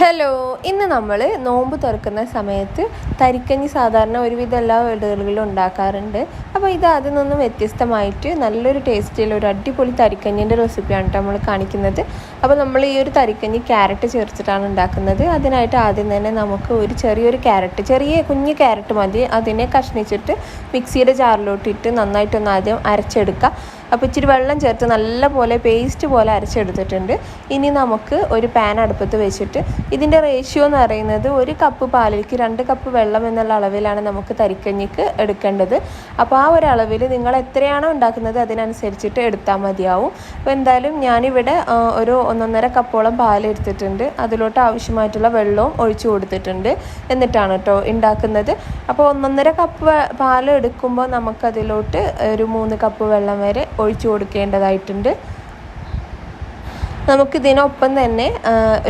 Hello ഇന്ന് നമ്മൾ നോമ്പ് തുറക്കുന്ന സമയത്ത് തരിക്കഞ്ഞി സാധാരണ ഒരുവിധം എല്ലാ വീടുകളിലും ഉണ്ടാക്കാറുണ്ട്. അപ്പോൾ ഇത് അതിൽ നിന്നും വ്യത്യസ്തമായിട്ട് നല്ലൊരു ടേസ്റ്റിൽ ഒരു അടിപൊളി തരിക്കഞ്ഞിന്റെ റെസിപ്പിയാണ് കേട്ടോ നമ്മൾ കാണിക്കുന്നത്. അപ്പോൾ നമ്മൾ ഈ ഒരു തരിക്കഞ്ഞി ക്യാരറ്റ് ചേർത്തിട്ടാണ് ഉണ്ടാക്കുന്നത്. അതിനായിട്ട് ആദ്യം തന്നെ നമുക്ക് ഒരു ചെറിയൊരു ക്യാരറ്റ് ചെറിയ കുഞ്ഞ് ക്യാരറ്റ് മതി. അതിനെ കഷ്ണിച്ചിട്ട് മിക്സിയുടെ ജാറിലോട്ടിട്ട് നന്നായിട്ടൊന്ന് ആദ്യം അരച്ചെടുക്കുക. അപ്പോൾ ഇച്ചിരി വെള്ളം ചേർത്ത് നല്ലപോലെ പേസ്റ്റ് പോലെ അരച്ചെടുത്തിട്ടുണ്ട്. ഇനി നമുക്ക് ഒരു പാൻ അടുപ്പത്ത് വെച്ചിട്ട് ഇതിന്റെ റേഷ്യോ എന്ന് പറയുന്നത് ഒരു കപ്പ് പാലിലേക്ക് രണ്ട് കപ്പ് വെള്ളം എന്നുള്ള അളവിലാണ് നമുക്ക് തരിക്കഞ്ഞിക്ക് എടുക്കേണ്ടത്. അപ്പോൾ ആ ഒരു അളവിൽ നിങ്ങൾ എത്രയാണോ ഉണ്ടാക്കുന്നത് അതിനനുസരിച്ചിട്ട് എടുത്താൽ മതിയാവും. അപ്പോൾ എന്തായാലും ഞാനിവിടെ ഒരു ഒന്നൊന്നര കപ്പോളം പാൽ എടുത്തിട്ടുണ്ട്. അതിലോട്ട് ആവശ്യമായിട്ടുള്ള വെള്ളവും ഒഴിച്ചു കൊടുത്തിട്ടുണ്ട് എന്നിട്ടാണ് കേട്ടോ ഉണ്ടാക്കുന്നത്. അപ്പോൾ ഒന്നൊന്നര കപ്പ് പാൽ എടുക്കുമ്പോൾ നമുക്കതിലോട്ട് ഒരു മൂന്ന് കപ്പ് വെള്ളം വരെ ഒഴിച്ചു കൊടുക്കേണ്ടതായിട്ടുണ്ട്. നമുക്കിതിനൊപ്പം തന്നെ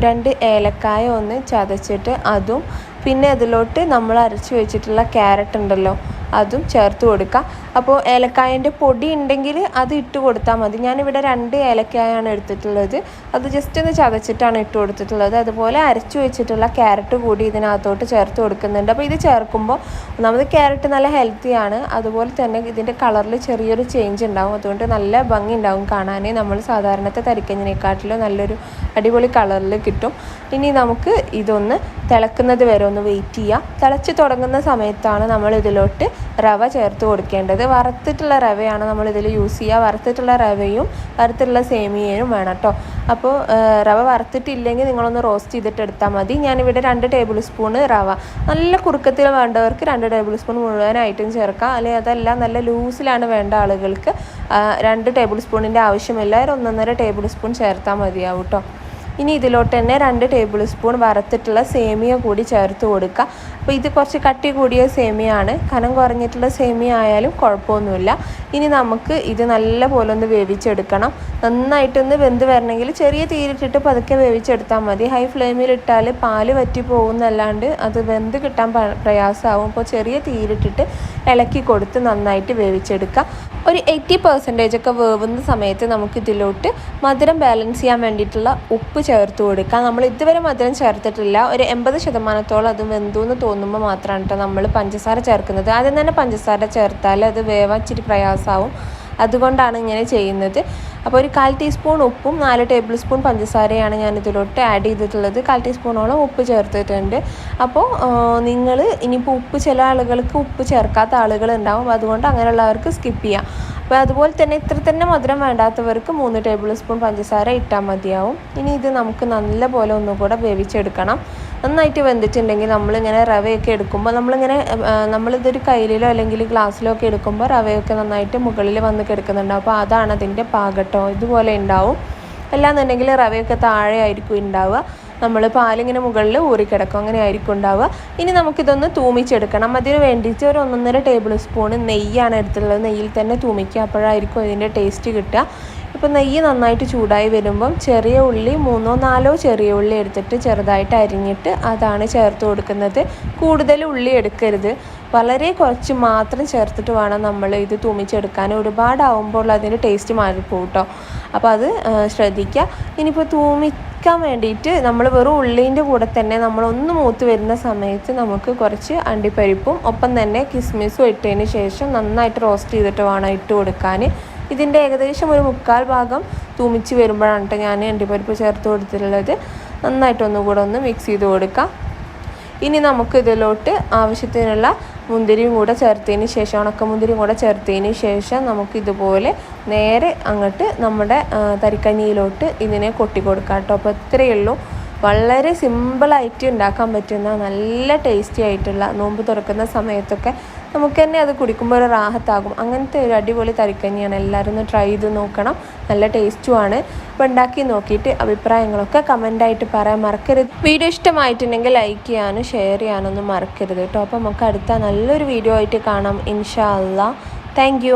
രണ്ട് ഏലക്കായ ഒന്ന് ചതച്ചിട്ട് അതും പിന്നെ അതിലോട്ട് നമ്മൾ അരച്ച് വെച്ചിട്ടുള്ള ക്യാരറ്റ് ഉണ്ടല്ലോ അതും ചേർത്ത് കൊടുക്കുക അപ്പോൾ ഏലക്കായന്റെ പൊടി ഉണ്ടെങ്കിൽ അത് ഇട്ട് കൊടുത്താൽ മതി. ഞാനിവിടെ രണ്ട് ഏലക്കായാണ് എടുത്തിട്ടുള്ളത്. അത് ജസ്റ്റ് ഒന്ന് ചതച്ചിട്ടാണ് ഇട്ട് കൊടുത്തിട്ടുള്ളത്. അതുപോലെ അരച്ചു വെച്ചിട്ടുള്ള ക്യാരറ്റ് കൂടി ഇതിനകത്തോട്ട് ചേർത്ത് കൊടുക്കുന്നുണ്ട്. അപ്പോൾ ഇത് ചേർക്കുമ്പോൾ ഒന്നാമത് ക്യാരറ്റ് നല്ല ഹെൽത്തിയാണ് അതുപോലെ തന്നെ ഇതിന്റെ കളറിൽ ചെറിയൊരു ചേഞ്ച് ഉണ്ടാവും. അതുകൊണ്ട് നല്ല ഭംഗി ഉണ്ടാവും കാണാൻ നമ്മൾ സാധാരണത്തെ തരിക്കഞ്ഞിനെക്കാട്ടിലും നല്ലൊരു അടിപൊളി കളറിൽ കിട്ടും. ഇനി നമുക്ക് ഇതൊന്ന് തിളക്കുന്നത് വരെ ഒന്ന് വെയിറ്റ് ചെയ്യാം. തിളച്ച് തുടങ്ങുന്ന സമയത്താണ് നമ്മൾ ഇതിലോട്ട് റവ ചേർത്ത് കൊടുക്കേണ്ടത്. വറുത്തിട്ടുള്ള റവയാണ് നമ്മളിതിൽ യൂസ് ചെയ്യുക. വറുത്തിട്ടുള്ള റവയും വറുത്തിട്ടുള്ള സേമിയയും വേണം കേട്ടോ അപ്പോൾ റവ വറുത്തിട്ടില്ലെങ്കിൽ നിങ്ങളൊന്ന് റോസ്റ്റ് ചെയ്തിട്ട് എടുത്താൽ മതി. ഞാനിവിടെ രണ്ട് ടേബിൾ സ്പൂണ് റവ. നല്ല കുറുക്കത്തിൽ വേണ്ടവർക്ക് രണ്ട് ടേബിൾ സ്പൂൺ മുഴുവനായിട്ടും ചേർക്കാം. അല്ലെങ്കിൽ അതെല്ലാം നല്ല ലൂസിലാണ് വേണ്ട ആളുകൾക്ക് രണ്ട് ടേബിൾ സ്പൂണിന്റെ ആവശ്യമില്ല. ഒന്നൊന്നര ടേബിൾ സ്പൂൺ ചേർത്താൽ മതിയാവും കേട്ടോ ഇനി ഇതിലോട്ട് തന്നെ രണ്ട് ടേബിൾ സ്പൂൺ വറുത്തിട്ടുള്ള സേമിയ കൂടി ചേർത്ത് കൊടുക്കുക. അപ്പോൾ ഇത് കുറച്ച് കട്ടി കൂടിയ സേമിയാണ്. കനം കുറഞ്ഞിട്ടുള്ള സേമിയ ആയാലും കുഴപ്പമൊന്നുമില്ല. ഇനി നമുക്ക് ഇത് നല്ല പോലെ ഒന്ന് വേവിച്ചെടുക്കണം. നന്നായിട്ടൊന്ന് വെന്ത് വരണമെങ്കിൽ ചെറിയ തീരിട്ടിട്ട് പതുക്കെ വേവിച്ചെടുത്താൽ മതി. ഹൈ ഫ്ലെയിമിൽ ഇട്ടാൽ പാൽ വറ്റി പോകുന്നല്ലാണ്ട് അത് വെന്ത് കിട്ടാൻ പ്രയാസമാവും. അപ്പോൾ ചെറിയ തീരിട്ടിട്ട് ഇളക്കി കൊടുത്ത് നന്നായിട്ട് വേവിച്ചെടുക്കുക. ഒരു എയ്റ്റി പെർസെന്റേജ് ഒക്കെ വേവുന്ന സമയത്ത് നമുക്കിതിലോട്ട് മധുരം ബാലൻസ് ചെയ്യാൻ വേണ്ടിയിട്ടുള്ള ഉപ്പ് ചേർത്ത് കൊടുക്കാം നമ്മൾ ഇതുവരെ മധുരം ചേർത്തിട്ടില്ല. ഒരു എൺപത് ശതമാനത്തോളം അത് വെന്തു എന്ന് തോന്നുമ്പോൾ മാത്രമാണ് കേട്ടോ നമ്മൾ പഞ്ചസാര ചേർക്കുന്നത്. ആദ്യം തന്നെ പഞ്ചസാര ചേർത്താൽ അത് വേവാച്ചിരി പ്രയാസമാവും. അതുകൊണ്ടാണ് ഇങ്ങനെ ചെയ്യുന്നത്. അപ്പോൾ ഒരു കാൽ ടീസ്പൂൺ ഉപ്പും നാല് ടേബിൾ സ്പൂൺ പഞ്ചസാരയാണ് ഞാൻ ഇതിലോട്ട് ആഡ് ചെയ്തിട്ടുള്ളത്. കാൽ ടീസ്പൂണോളം ഉപ്പ് ചേർത്തിട്ടുണ്ട്. അപ്പോൾ നിങ്ങൾ ഇനിയിപ്പോൾ ഉപ്പ് ചില ആളുകൾക്ക് ഉപ്പ് ചേർക്കാത്ത ആളുകൾ ഉണ്ടാവും അതുകൊണ്ട് അങ്ങനെയുള്ളവർക്ക് സ്കിപ്പ് ചെയ്യാം. അപ്പോൾ അതുപോലെ തന്നെ ഇത്ര തന്നെ മധുരം വേണ്ടാത്തവർക്ക് മൂന്ന് ടേബിൾ സ്പൂൺ പഞ്ചസാര ഇട്ടാൽ മതിയാവും. ഇനി ഇത് നമുക്ക് നല്ല പോലെ ഒന്നുകൂടെ വേവിച്ചെടുക്കണം. നന്നായിട്ട് വെന്തിട്ടുണ്ടെങ്കിൽ നമ്മളിങ്ങനെ റവയൊക്കെ എടുക്കുമ്പോൾ നമ്മളിങ്ങനെ നമ്മളിതൊരു കയ്യിലോ അല്ലെങ്കിൽ ഗ്ലാസ്സിലോ ഒക്കെ എടുക്കുമ്പോൾ റവയൊക്കെ നന്നായിട്ട് മുകളിൽ വന്ന് കിടക്കുന്നുണ്ടാവും അപ്പോൾ അതാണ് അതിന്റെ പാകട്ടോ. ഇതുപോലെ ഉണ്ടാവും. അല്ലാന്നുണ്ടെങ്കിൽ റവയൊക്കെ താഴെ ആയിരിക്കും ഉണ്ടാവുക. നമ്മൾ പാലിങ്ങനെ മുകളിൽ ഊറിക്കിടക്കും. അങ്ങനെ ആയിരിക്കും ഉണ്ടാവുക. ഇനി നമുക്കിതൊന്ന് തൂമിച്ചെടുക്കണം. അതിന് വേണ്ടിയിട്ട് ഒരു ഒന്നൊന്നര ടേബിൾ സ്പൂൺ നെയ്യാണ് എടുത്തുള്ളത് നെയ്യിൽ തന്നെ തൂമിക്കുക. അപ്പോഴായിരിക്കും ഇതിന്റെ ടേസ്റ്റ് കിട്ടുക. ഇപ്പോൾ നെയ്യ് നന്നായിട്ട് ചൂടായി വരുമ്പം ചെറിയ ഉള്ളി മൂന്നോ നാലോ ചെറിയ ഉള്ളി എടുത്തിട്ട് ചെറുതായിട്ട് അരിഞ്ഞിട്ട് അതാണ് ചേർത്ത് കൊടുക്കുന്നത്. കൂടുതൽ ഉള്ളി എടുക്കരുത്. വളരെ കുറച്ച് മാത്രം ചേർത്തിട്ട് വേണം നമ്മൾ ഇത് തുമിച്ചെടുക്കാൻ. ഒരുപാടാവുമ്പോൾ അതിന്റെ ടേസ്റ്റ് മാറിപ്പോകും കേട്ടോ അപ്പോൾ അത് ശ്രദ്ധിക്കുക. ഇനിയിപ്പോൾ തൂമിക്കാൻ വേണ്ടിയിട്ട് നമ്മൾ വെറും ഉള്ളീന്റെ കൂടെ തന്നെ നമ്മളൊന്ന് മൂത്ത് വരുന്ന സമയത്ത് നമുക്ക് കുറച്ച് അണ്ടിപ്പരിപ്പും ഒപ്പം തന്നെ കിസ്മിസും ഇട്ടതിന് ശേഷം നന്നായിട്ട് റോസ്റ്റ് ചെയ്തിട്ട് വേണം ഇട്ട് കൊടുക്കാൻ. ഇതിന്റെ ഏകദേശം ഒരു മുക്കാൽ ഭാഗം തൂമിച്ച് വരുമ്പോഴാണ് കേട്ടോ ഞാൻ അണ്ടിപ്പരിപ്പ് ചേർത്ത് കൊടുത്തിട്ടുള്ളത്. നന്നായിട്ടൊന്നുകൂടെ ഒന്ന് മിക്സ് ചെയ്ത് കൊടുക്കാം. ഇനി നമുക്ക് ഇതിലോട്ട് ആവശ്യത്തിനുള്ള മുന്തിരിയും കൂടെ ചേർത്തതിന് ശേഷം ഉണക്കമുന്തിരിയും കൂടെ ചേർത്തതിന് ശേഷം നമുക്ക് ഇതുപോലെ നേരെ അങ്ങോട്ട് നമ്മുടെ തരിക്കഞ്ഞിയിലോട്ട് ഇതിനെ കൊട്ടി കൊടുക്കാം കേട്ടോ. അപ്പോൾ ഇത്രയേ ഉള്ളൂ. വളരെ സിമ്പിളായിട്ട് ഉണ്ടാക്കാൻ പറ്റുന്ന നല്ല ടേസ്റ്റി ആയിട്ടുള്ള നോമ്പ് തുറക്കുന്ന സമയത്തൊക്കെ നമുക്ക് തന്നെ അത് കുടിക്കുമ്പോൾ ഒരു റാഹത്താകും. അങ്ങനത്തെ ഒരു അടിപൊളി തരിക്കഞ്ഞിയാണ് എല്ലാവരും ഒന്ന് ട്രൈ ചെയ്ത് നോക്കണം. നല്ല ടേസ്റ്റുമാണ് അപ്പോൾ ഉണ്ടാക്കി നോക്കിയിട്ട് അഭിപ്രായങ്ങളൊക്കെ കമന്റായിട്ട് പറയാൻ മറക്കരുത്. വീഡിയോ ഇഷ്ടമായിട്ടുണ്ടെങ്കിൽ ലൈക്ക് ചെയ്യാനും ഷെയർ ചെയ്യാനൊന്നും മറക്കരുത് കേട്ടോ. അപ്പോൾ നമുക്ക് അടുത്ത നല്ലൊരു വീഡിയോ ആയിട്ട് കാണാം. ഇൻഷാ അല്ലാ താങ്ക്